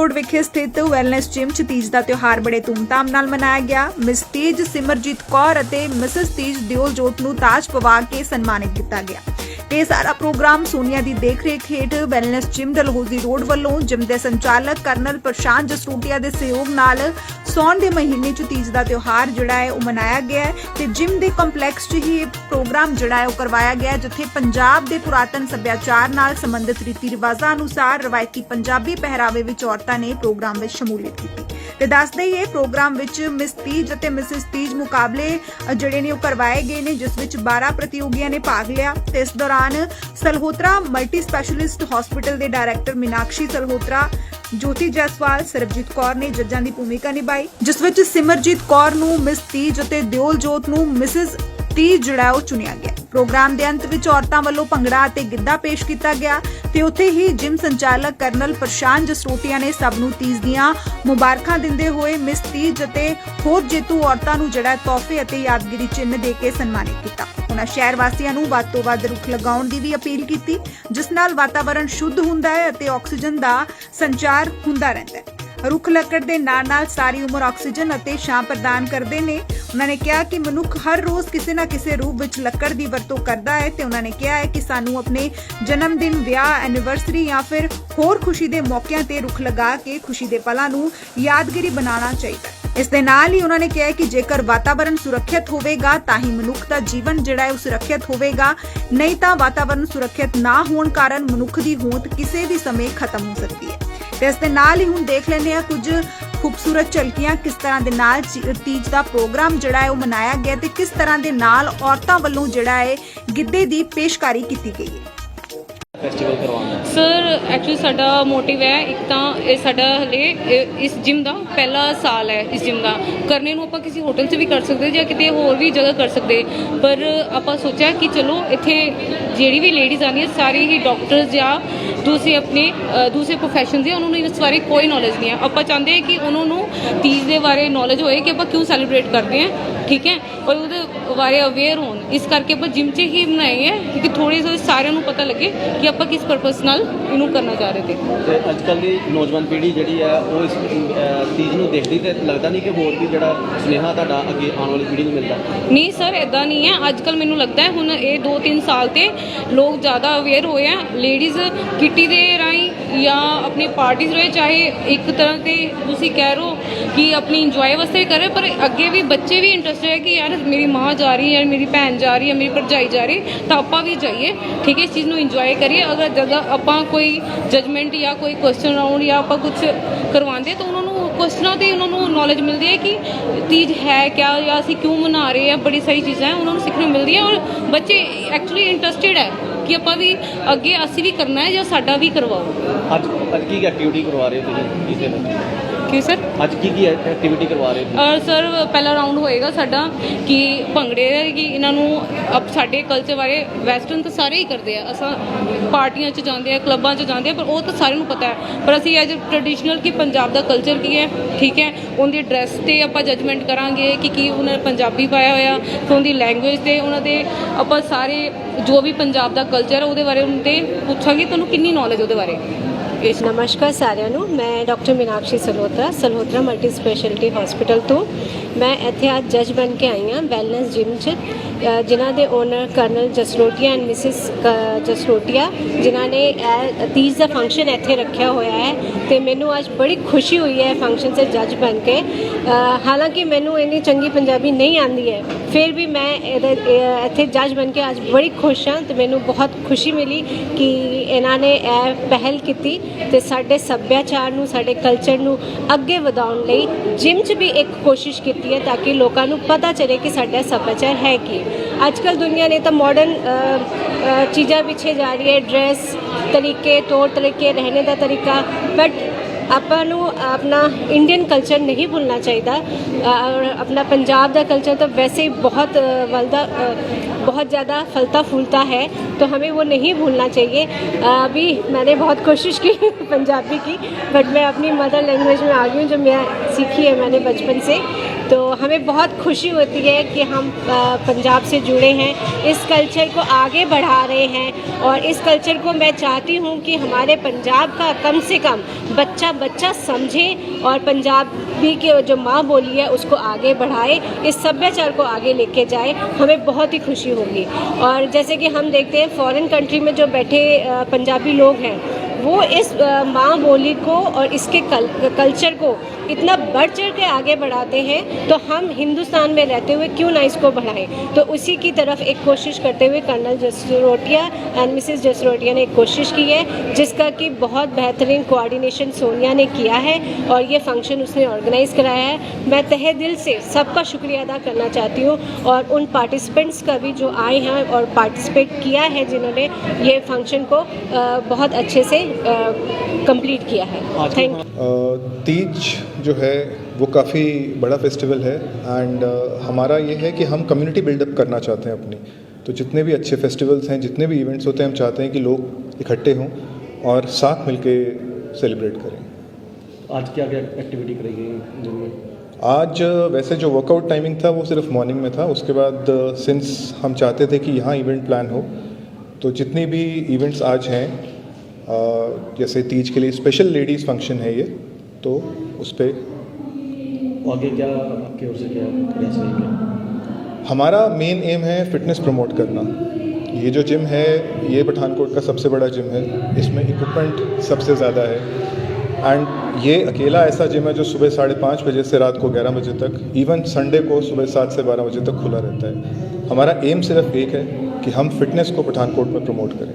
Road ਵਿਖੇ ਸਥਿਤ wellness gym 'ਚ ਤੀਜ ਦਾ ਤਿਉਹਾਰ ਬੜੇ ਧੂਮਧਾਮ ਨਾਲ ਮਨਾਇਆ ਗਿਆ। ਮਿਸ ਤੀਜ ਸਿਮਰਜੀਤ ਕੌਰ ਅਤੇ ਮਿਸਸ ਤੀਜ ਦਿਓਲਜੋਤ ਨੂੰ ਤਾਜ ਪਵਾ ਕੇ ਸਨਮਾਨਿਤ ਕੀਤਾ ਗਿਆ। ਤੇ ਸਾਰਾ ਪ੍ਰੋਗਰਾਮ ਸੋਨੀਆ ਦੀ ਦੇਖਰੇਖ ਹੇਠ ਵੈਲਨੈਸ ਜਿਮ ਦਲਹੌਜ਼ੀ ਰੋਡ ਵੱਲੋਂ ਜਿਮ ਦੇ ਸੰਚਾਲਕ ਕਰਨਲ ਪ੍ਰਸ਼ਾਂਤ ਜਸਰੂਟੀਆ ਦੇ ਸਹਿਯੋਗ ਨਾਲ ਸੌਣ ਦੇ ਮਹੀਨੇ 'ਚ ਤੀਜ ਦਾ ਤਿਉਹਾਰ ਜਿਹੜਾ ਹੈ ਉਹ ਮਨਾਇਆ ਗਿਆ ਹੈ ਤੇ ਜਿਮ ਦੇ ਕੰਪਲੈਕਸ 'ਚ ਹੀ ਇਹ ਪ੍ਰੋਗਰਾਮ ਜਿਹੜਾ ਹੈ ਉਹ ਕਰਵਾਇਆ ਗਿਆ ਜਿੱਥੇ ਪੰਜਾਬ ਦੇ ਪੁਰਾਤਨ ਸੱਭਿਆਚਾਰ ਨਾਲ ਸੰਬੰਧਿਤ ਰੀਤੀ ਰਿਵਾਜ਼ਾਂ ਅਨੁਸਾਰ ਰਵਾਇਤੀ ਪੰਜਾਬੀ ਪਹਿਰਾਵੇ ਵਿੱਚ ਔਰਤਾਂ ਨੇ ਪ੍ਰੋਗਰਾਮ ਵਿੱਚ ਸ਼ਮੂਲੀਅਤ ਕੀਤੀ। ਤੇ ਦੱਸਦੇ ਹੀ ਪ੍ਰੋਗਰਾਮ ਵਿੱਚ ਮਿਸ ਤੀਜ ਅਤੇ ਮਿਸਿਸ ਤੀਜ ਮੁਕਾਬਲੇ ਜਿਹੜੇ ਨੇ ਉਹ ਕਰਵਾਏ ਗਏ ਨੇ, ਜਿਸ ਵਿੱਚ 12 ਪ੍ਰਤੀਯੋਗੀਆਂ ਨੇ ਭਾਗ ਲਿਆ। ਤੇ ਇਸ ਦੌਰਾਨ ਸਲਹੋਤਰਾ ਮਲਟੀ ਸਪੈਸ਼ਲਿਸਟ ਹਸਪੀਟਲ ਦੇ ਡਾਇਰੈਕਟਰ ਮੀਨਾਕਸ਼ੀ ਸਲਹੋਤਰਾ, ਜੋਤੀ ਜੈਸਵਾਲ, ਸਰਬਜੀਤ ਕੌਰ ਨੇ ਜੱਜਾਂ ਦੀ ਭੂਮਿਕਾ ਨਿਭਾਈ, ਜਿਸ ਵਿੱਚ ਸਿਮਰਜੀਤ ਕੌਰ ਨੂੰ ਮਿਸ ਤੀਜ ਅਤੇ ਦਿਓਲ ਜੋਤ ਨੂੰ ਮਿਸਿਸ ਤੀਜ ਜਿਹੜਾ ਉਹ ਚੁਣਿਆ ਗਿਆ ਪ੍ਰੋਗਰਾਮ ਦੇ ਅੰਤ ਵਿੱਚ ਔਰਤਾਂ ਵੱਲੋਂ ਭੰਗੜਾ ਅਤੇ ਗਿੱਧਾ ਪੇਸ਼ ਕੀਤਾ ਗਿਆ ਤੇ ਉੱਥੇ ਹੀ ਜਿਮ ਸੰਚਾਲਕ ਕਰਨਲ ਪ੍ਰਸ਼ਾਂਤ ਜਸਰੋਟੀਆ ਨੇ ਸਭ ਨੂੰ ਤੀਜ ਦੀਆਂ ਮੁਬਾਰਕਾਂ ਦਿੰਦੇ ਹੋਏ ਮਿਸ ਤੀਜ ਅਤੇ ਹੋਰ ਜੇਤੂ ਔਰਤਾਂ ਨੂੰ ਜਿਹੜਾ ਤੋਹਫੇ ਅਤੇ ਯਾਦਗਿਰੀ ਚਿੰਨ੍ਹ ਦੇ ਕੇ ਸਨਮਾਨਿਤ ਕੀਤਾ। ਉਹਨਾਂ ਸ਼ਹਿਰ ਵਾਸੀਆਂ ਨੂੰ ਵੱਧ ਤੋਂ ਵੱਧ ਰੁੱਖ ਲਗਾਉਣ ਦੀ ਵੀ ਅਪੀਲ ਕੀਤੀ, ਜਿਸ ਨਾਲ ਵਾਤਾਵਰਣ ਸ਼ੁੱਧ ਹੁੰਦਾ ਹੈ ਅਤੇ ਆਕਸੀਜਨ ਦਾ ਸੰਚਾਰ ਹੁੰਦਾ ਰਹਿੰਦਾ ਹੈ। ਰੁੱਖ ਲੱਕੜ ਦੇ ਨਾਲ ਨਾਲ ਸਾਰੀ ਉਮਰ ਆਕਸੀਜਨ ਅਤੇ ਛਾਂ ਪ੍ਰਦਾਨ ਕਰਦੇ ਨੇ। ਉਹਨਾਂ ਨੇ ਕਿਹਾ ਕਿ ਮਨੁੱਖ ਹਰ ਰੋਜ਼ ਕਿਸੇ ਨਾ ਕਿਸੇ ਰੂਪ ਵਿੱਚ ਲੱਕੜ ਦੀ ਵਰਤੋਂ ਕਰਦਾ ਹੈ ਤੇ ਉਹਨਾਂ ਨੇ ਕਿਹਾ ਹੈ ਕਿ ਸਾਨੂੰ ਆਪਣੇ ਜਨਮ ਦਿਨ ਵਿਆਹ ਐਨੀਵਰਸਰੀ ਜਾਂ ਫਿਰ ਹੋਰ ਖੁਸ਼ੀ ਦੇ ਮੌਕਿਆਂ ਤੇ ਰੁੱਖ ਲਗਾ ਕੇ ਖੁਸ਼ੀ ਦੇ ਪਲਾਂ ਨੂੰ ਯਾਦਗਾਰੀ ਬਣਾਉਣਾ ਚਾਹੀਦਾ ਹੈ। ਇਸ ਦੇ ਨਾਲ ਹੀ ਉਹਨਾਂ ਨੇ ਕਿਹਾ ਕਿ ਜੇਕਰ ਵਾਤਾਵਰਣ ਸੁਰੱਖਿਅਤ ਹੋਵੇਗਾ, ਤਾਂ ਹੀ ਮਨੁੱਖ ਦਾ ਜੀਵਨ ਜਿਹੜਾ ਹੈ ਉਹ ਸੁਰੱਖਿਅਤ ਹੋਵੇਗਾ। ਨਹੀਂ ਤਾਂ ਵਾਤਾਵਰਣ ਸੁਰੱਖਿਅਤ ਨਾ ਹੋਣ ਕਾਰਨ ਮਨੁੱਖ ਦੀ ਹੋਂਦ ਕਿਸੇ ਵੀ ਸਮੇਂ ਖਤਮ ਹੋ ਸਕਦੀ ਹੈ। ਤੇ ਇਸ ਦੇ ਨਾਲ ਹੀ ਹੁਣ ਦੇਖ ਲੈਂਦੇ ਆ ਕੁਝ ਖੂਬਸੂਰਤ ਝਲਕੀਆਂ ਕਿਸ ਤਰ੍ਹਾਂ ਦੇ ਨਾਲ ਤੀਜ ਦਾ ਪ੍ਰੋਗਰਾਮ ਜਿਹੜਾ ਹੈ ਉਹ ਮਨਾਇਆ ਗਿਆ ਤੇ ਕਿਸ ਤਰ੍ਹਾਂ ਦੇ ਨਾਲ ਔਰਤਾਂ ਵੱਲੋਂ ਜਿਹੜਾ ਹੈ ਗਿੱਧੇ ਦੀ ਪੇਸ਼ਕਾਰੀ ਕੀਤੀ ਗਈ ਹੈ। ਫੈਸਟੀਵਲ ਕਰਵਾਉਣਾ ਸਰ ਐਕਚੁਅਲੀ ਸਾਡਾ ਮੋਟਿਵ ਹੈ ਇੱਕ ਤਾਂ ਇਹ ਸਾਡਾ ਹਲੇ ਇਹ- ਇਸ ਜਿਮ ਦਾ ਪਹਿਲਾ ਸਾਲ ਹੈ ਇਸ ਜਿਮ ਦਾ। ਕਰਨੇ ਨੂੰ ਆਪਾਂ ਕਿਸੇ ਹੋਟਲ 'ਚ ਵੀ ਕਰ ਸਕਦੇ ਜਾਂ ਕਿਤੇ ਹੋਰ ਵੀ ਜਗ੍ਹਾ ਕਰ ਸਕਦੇ। ਪਰ ਆਪਾਂ ਸੋਚਿਆ ਕਿ ਚਲੋ ਇੱਥੇ ਜਿਹੜੀ ਵੀ ਲੇਡੀਜ਼ ਆਉਂਦੀਆਂ ਸਾਰੇ ਹੀ ਡਾਕਟਰਸ ਜਾਂ ਦੂਸਰੇ ਆਪਣੇ ਅ, ਦੂਸਰੇ ਪ੍ਰੋਫੈਸ਼ਨ ਦੇ ਉਹਨਾਂ ਨੂੰ ਇਸ ਬਾਰੇ ਕੋਈ ਨੌਲੇਜ ਨਹੀਂ ਹੈ। ਆਪਾਂ ਚਾਹੁੰਦੇ ਹਾਂ ਕਿ ਉਹਨਾਂ ਨੂੰ ਤੀਜ ਦੇ ਬਾਰੇ ਨੌਲੇਜ ਹੋਏ ਕਿ ਆਪਾਂ ਕਿਉਂ ਸੈਲੀਬ੍ਰੇਟ ਕਰਦੇ ਹਾਂ ਠੀਕ ਹੈ? ਔਰ ਉਹਦੇ ਬਾਰੇ ਅਵੇਅਰ ਹੋਣ। ਇਸ ਕਰਕੇ ਆਪਾਂ ਜਿਮ 'ਚ ਹੀ ਬਣਾਏ ਹੈ ਕਿਉਂਕਿ ਥੋੜੀ ਜਿਹੇ ਸਾਰਿਆਂ ਨੂੰ ਪਤਾ ਲੱਗੇ ਕਿ ਆਪਾਂ ਕਿਸ ਪਰਪਸ ਨਾਲ ਇਹਨੂੰ ਕਰਨਾ ਚਾਹ ਰਹੇ ਤੇ? ਤੇ ਅੱਜ ਕੱਲ੍ਹ ਦੀ ਨੌਜਵਾਨ ਪੀੜ੍ਹੀ ਜਿਹੜੀ ਹੈ ਉਹ ਇਸ ਅਹ, ਚੀਜ਼ ਨੂੰ ਦੇਖਦੀ ਤੇ ਲੱਗਦਾ ਨਹੀਂ ਕਿ ਹੋਰ ਵੀ ਜਿਹੜਾ ਸੁਨੇਹਾ ਤੁਹਾਡਾ ਅੱਗੇ ਆਉਣ ਵਾਲੀ ਪੀੜ੍ਹੀ ਨੂੰ ਮਿਲਦਾ। ਨਹੀਂ ਸਰ ਇਦਾਂ ਨਹੀਂ ਹੈ। ਅੱਜ ਕੱਲ ਮੈਨੂੰ ਲੱਗਦਾ ਹੈ ਹੁਣ ਇਹ 2-3 ਸਾਲ ਤੇ ਲੋਕ ਜ਼ਿਆਦਾ ਅਵੇਅਰ ਹੋਏ ਆ। ਲੇਡੀਜ਼ ਕਿੱਟੀ ਦੇ ਰਾਹੀਂ ਜਾਂ ਆਪਣੀ ਪਾਰਟੀਜ਼ ਰਹੇ, ਚਾਹੇ ਇੱਕ ਤਰ੍ਹਾਂ ਤੇ ਤੁਸੀਂ ਕਹਿ ਰਹੋ ਕਿ ਆਪਣੀ ਇੰਜੋਏ ਵਾਸਤੇ ਕਰੇ, ਪਰ ਅੱਗੇ ਵੀ ਬੱਚੇ ਵੀ ਇੰਟਰਸਟ ਹੈ ਕਿ ਯਾਰ ਮੇਰੀ ਮਾਂ ਜਾ ਰਹੀ ਹੈ ਮੇਰੀ ਭੈਣ ਜਾ ਰਹੀ ਹੈ, ਮੇਰੀ ਭਰਜਾਈ ਜਾ ਰਹੀ ਤਾਂ ਆਪਾਂ ਵੀ ਜਾਈਏ। ਠੀਕ ਹੈ, ਇਸ ਚੀਜ਼ ਨੂੰ ਇੰਜੋਏ ਕਰੀਏ। ਅਗਰ ਜਗ੍ਹਾ ਆਪਾਂ ਕੋਈ ਜਜਮੈਂਟ ਜਾਂ ਕੋਈ ਕੁਐਸਚਨ ਰਾਉਂਡ ਜਾਂ ਆਪਾਂ ਕੁਝ ਕਰਵਾਉਂਦੇ, ਤਾਂ ਉਹਨਾਂ ਨੂੰ ਕੁਐਸਚਨਾਂ ਤੇ ਉਹਨਾਂ ਨੂੰ ਨੌਲੇਜ ਮਿਲਦੀ ਹੈ ਕਿ ਤੀਜ ਹੈ ਕਿਆ ਜਾਂ ਅਸੀਂ ਕਿਉਂ ਮਨਾ ਰਹੇ ਹਾਂ, ਬੜੀ ਸਾਰੀ ਚੀਜ਼ਾਂ ਹੈ, ਉਹਨਾਂ ਨੂੰ ਸਿੱਖਣ ਨੂੰ ਮਿਲਦੀ ਹੈ ਔਰ ਬੱਚੇ ਐਕਚੁਅਲੀ ਇੰਟਰਸਟਿਡ ਹੈ। ਕਿ ਆਪਾਂ ਵੀ ਅੱਗੇ ਅਸੀਂ ਵੀ ਕਰਨਾ ਹੈ ਜਾਂ ਸਾਡਾ ਵੀ ਕਰਵਾਓ? ਅੱਜ ਅੱਜ ਕੀ ਐਕਟੀਵਿਟੀ ਕਰਵਾ ਰਹੇ ਹੋ ਤੁਸੀਂ ਇਸ ਦਿਨ? ਕਿਉਂ ਸਰ? ਅੱਜ ਕੀ ਕੀ ਐਕਟੀਵਿਟੀ ਕਰਵਾ ਰਹੇ ਹੋ? ਸਰ, ਪਹਿਲਾ ਰਾਉਂਡ ਹੋਏਗਾ ਸਾਡਾ ਕਿ ਭੰਗੜੇ ਕਿ ਇਹਨਾਂ ਨੂੰ ਅਪ ਸਾਡੇ ਕਲਚਰ ਬਾਰੇ ਵੈਸਟਰਨ ਤਾਂ ਸਾਰੇ ਹੀ ਕਰਦੇ ਆ। ਅਸਾਂ ਪਾਰਟੀਆਂ 'ਚ ਜਾਂਦੇ ਆ ਕਲੱਬਾਂ 'ਚ ਜਾਂਦੇ ਆ, ਪਰ ਉਹ ਤਾਂ ਸਾਰਿਆਂ ਨੂੰ ਪਤਾ ਹੈ। ਪਰ ਅਸੀਂ ਐਜ ਟ੍ਰੈਡੀਸ਼ਨਲ ਕਿ ਪੰਜਾਬ ਦਾ ਕਲਚਰ ਕੀ ਹੈ, ਠੀਕ ਹੈ? ਉਹਦੀ ਡਰੈਸ ਤੇ ਆਪਾਂ ਜਜਮੈਂਟ ਕਰਾਂਗੇ ਕਿ ਕੀ ਉਹਨਾਂ ਨੇ ਪੰਜਾਬੀ ਪਾਇਆ ਹੋਇਆ ਤੇ ਉਹਦੀ ਲੈਂਗੁਏਜ ਤੇ ਉਹਨਾਂ ਦੇ ਆਪਾਂ ਸਾਰੇ ਜੋ ਵੀ ਪੰਜਾਬ ਦਾ ਕਲਚਰ ਹੈ ਉਹਦੇ ਬਾਰੇ ਉਹਨਾਂ ਤੇ ਪੁੱਛਾਂਗੇ, ਤੁਹਾਨੂੰ ਕਿੰਨੀ ਨੌਲੇਜ ਉਹਦੇ ਬਾਰੇ? ਇਸ ਨਮਸਕਾਰ ਸਾਰਿਆਂ ਨੂੰ ਮੈਂ doctor Meenakshi Salotra Salhotra multi speciality hospital ਤੋਂ ਮੈਂ ਇੱਥੇ ਅੱਜ ਜੱਜ ਬਣ ਕੇ ਆਈ ਹਾਂ ਵੈਲਨੈਸ ਜਿਮ 'ਚ ਜਿਨ੍ਹਾਂ ਦੇ owner colonel Jasrotia and Mrs Jasrotia ਜਿਨ੍ਹਾਂ ਨੇ ਇਹ ਤੀਜ ਦਾ ਫੰਕਸ਼ਨ ਇੱਥੇ ਰੱਖਿਆ ਹੋਇਆ ਹੈ ਤੇ ਮੈਨੂੰ ਅੱਜ ਬੜੀ ਖੁਸ਼ੀ ਹੋਈ ਹੈ ਫੰਕਸ਼ਨ 'ਚ ਜੱਜ ਬਣ ਕੇ। ਹਾਲਾਂਕਿ ਮੈਨੂੰ ਇੰਨੀ ਚੰਗੀ ਪੰਜਾਬੀ ਨਹੀਂ ਆਉਂਦੀ ਹੈ, ਫਿਰ ਵੀ ਮੈਂ ਇਹਦੇ ਇੱਥੇ ਜੱਜ ਬਣ ਕੇ ਅੱਜ ਬੜੀ ਖੁਸ਼ ਹਾਂ ਤੇ ਮੈਨੂੰ ਬਹੁਤ ਖੁਸ਼ੀ ਮਿਲੀ ਕਿ ਇਹਨਾਂ ਨੇ ਇਹ ਪਹਿਲ ਕੀਤੀ ਤੇ ਸਾਡੇ ਸੱਭਿਆਚਾਰ ਨੂੰ, ਸਾਡੇ ਕਲਚਰ ਨੂੰ ਅੱਗੇ ਵਧਾਉਣ ਲਈ ਜਿਮ 'ਚ ਵੀ ਇੱਕ ਕੋਸ਼ਿਸ਼ ਕੀਤੀ ਹੈ ਤਾਂ ਕਿ ਲੋਕਾਂ ਨੂੰ ਪਤਾ ਚੱਲੇ ਕਿ ਸਾਡਾ ਸੱਭਿਆਚਾਰ ਹੈ ਕੀ। ਅੱਜ ਕੱਲ ਦੁਨੀਆ ਨੇ ਤਾਂ ਮਾਡਰਨ ਚੀਜ਼ਾਂ ਪਿੱਛੇ ਜਾ ਰਹੀ ਹੈ ਡਰੈਸ ਤਰੀਕੇ ਤੌਰ ਤਰੀਕੇ ਰਹਿਣੇ ਦਾ ਤਰੀਕਾ ਬਟ ਆਪਾਂ ਨੂੰ ਆਪਣਾ ਇੰਡੀਅਨ ਕਲਚਰ ਨਹੀਂ ਭੁੱਲਣਾ ਚਾਹੀਦਾ ਅ, ਔਰ ਆਪਣਾ ਪੰਜਾਬ ਦਾ कल्चर तो वैसे ही बहुत अ, वलदा अ, बहुत ज़्यादा फलता फूलता है तो हमें वो नहीं भूलना चाहिए अ, अभी मैंने बहुत कोशिश की पंजाबी की बट मैं अपनी मदर लैंग्वेज में आ गई हूँ जो मैं सीखी है मैंने बचपन से तो हमें बहुत खुशी होती है कि हम पंजाब से जुड़े हैं। इस कल्चर को आगे बढ़ा रहे हैं और इस कल्चर को मैं चाहती हूँ कि हमारे पंजाब का कम से कम बच्चा बच्चा समझे और पंजाबी के जो माँ बोली है उसको आगे बढ़ाए, इस सभ्याचार को आगे लेके जाए। हमें बहुत ही खुशी होगी। और जैसे कि हम देखते हैं फॉरेन कंट्री में जो बैठे पंजाबी लोग हैं वो इस माँ बोली को और इसके कल, कल्चर को इतना बढ़ चढ़ के आगे बढ़ाते हैं तो हम हिंदुस्तान में रहते हुए क्यों ना इसको बढ़ाएँ? तो उसी की तरफ़ एक कोशिश करते हुए colonel Jasrotia and Mrs Jasrotia ने एक कोशिश की है जिसका कि बहुत बेहतरीन कोऑर्डिनेशन सोनिया ने किया है और ये फ़ंक्शन उसने ऑर्गेनाइज कराया है। मैं तहे दिल से सबका शुक्रिया अदा करना चाहती हूँ और उन पार्टिसिपेंट्स का भी जो आए हैं और पार्टिसिपेट किया है जिन्होंने ये फ़ंक्शन को बहुत अच्छे से कंप्लीट किया है। थैंक तीज जो है वो काफ़ी बड़ा फेस्टिवल है एंड हमारा ये है कि हम कम्युनिटी बिल्डअप करना चाहते हैं अपनी। तो जितने भी अच्छे फेस्टिवल्स हैं जितने भी इवेंट्स होते हैं हम चाहते हैं कि लोग इकट्ठे हों और साथ मिलके सेलिब्रेट करें। आज क्या क्या एक्टिविटी कराई गई आज वैसे जो वर्कआउट टाइमिंग था वो सिर्फ़ मॉर्निंग में था। उसके बाद सिंस हम चाहते थे कि यहाँ इवेंट प्लान हो तो जितनी भी इवेंट्स आज हैं जैसे तीज के लिए स्पेशल लेडीज़ फ़ंक्शन है ये तो उस पर आगे क्या आपकी ओर से क्या प्रयास रहेंगे? हमारा मेन एम है फिटनेस प्रमोट करना। ये जो जिम है ये पठानकोट का सबसे बड़ा जिम है। इसमें इक्विपमेंट सबसे ज़्यादा है। एंड ये अकेला ऐसा जिम है जो सुबह साढ़े पाँच बजे से रात को ग्यारह बजे तक इवन संडे को सुबह सात से बारह बजे तक खुला रहता है। हमारा एम सिर्फ़ एक है कि हम फिटनेस को पठानकोट में प्रमोट करें।